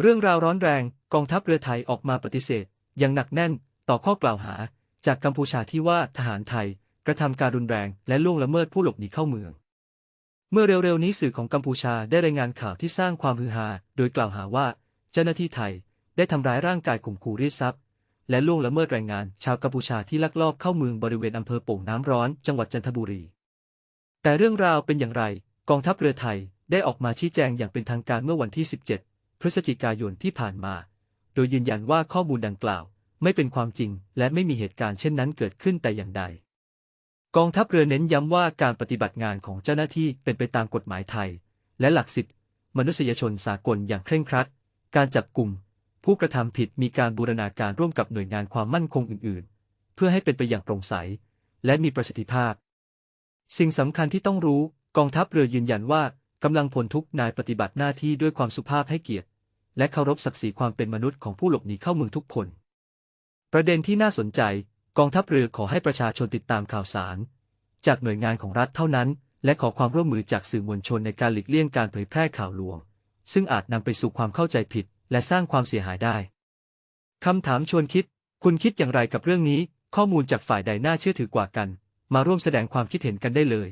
เรื่องราวร้อนแรงกองทัพเรือไทยออกมาปฏิเสธอย่างหนักแน่นต่อข้อกล่าวหา จากกัมพูชาที่ว่าทหารไทย กระทำการรุนแรงและล่วงละเมิดผู้หลบหนีเข้าเมือง เมื่อเร็วๆนี้สื่อของกัมพูชาได้รายงานข่าวที่สร้างความฮือฮาโดยกล่าวหาว่า เจ้าหน้าที่ไทยได้ทำร้ายร่างกายข่มขู่รีดทรัพย์ และล่วงละเมิดแรงงานชาวกัมพูชาที่ลักลอบเข้าเมืองบริเวณอำเภอโป่งน้ำร้อนจังหวัดจันทบุรี แต่เรื่องราวเป็นอย่างไร กองทัพเรือไทยได้ออกมาชี้แจงอย่างเป็นทางการเมื่อวันที่ 17 พฤศจิกายนที่ผ่านมา โดยยืนยันว่าข้อมูลดังกล่าว ไม่เป็นความจริง และไม่มีเหตุการณ์เช่นนั้นเกิดขึ้นแต่อย่างใด กองทัพเรือเน้นย้ำว่าการปฏิบัติงานของเจ้าหน้าที่เป็นไปตามกฎหมายไทย และหลักสิทธิมนุษยชนสากลอย่างเคร่งครัด การจับกลุ่ม ผู้กระทำผิดมีการบูรณาการร่วมกับหน่วยงานความมั่นคงอื่น ๆ เพื่อให้เป็นไปอย่างโปร่งใส และมีประสิทธิภาพ สิ่งสำคัญที่ต้องรู้ กองทัพเรือยืนยันว่ากำลังพลทุกนายปฏิบัติหน้าที่ด้วยความสุภาพให้เกียรติ และเคารพศักดิ์ศรีความเป็นมนุษย์ของผู้หลบหนีเข้าเมืองทุกคน ประเด็นที่น่าสนใจ กองทัพเรือขอให้ประชาชนติดตามข่าวสาร จากหน่วยงานของรัฐเท่านั้น และขอความร่วมมือจากสื่อมวลชนในการหลีกเลี่ยงการเผยแพร่ข่าวลวง ซึ่งอาจนำไปสู่ความเข้าใจผิด และสร้างความเสียหายได้คำถามชวนคิด คุณคิดอย่างไรกับเรื่องนี้ ข้อมูลจากฝ่ายใดน่าเชื่อถือกว่ากัน มาร่วมแสดงความคิดเห็นกันได้เลย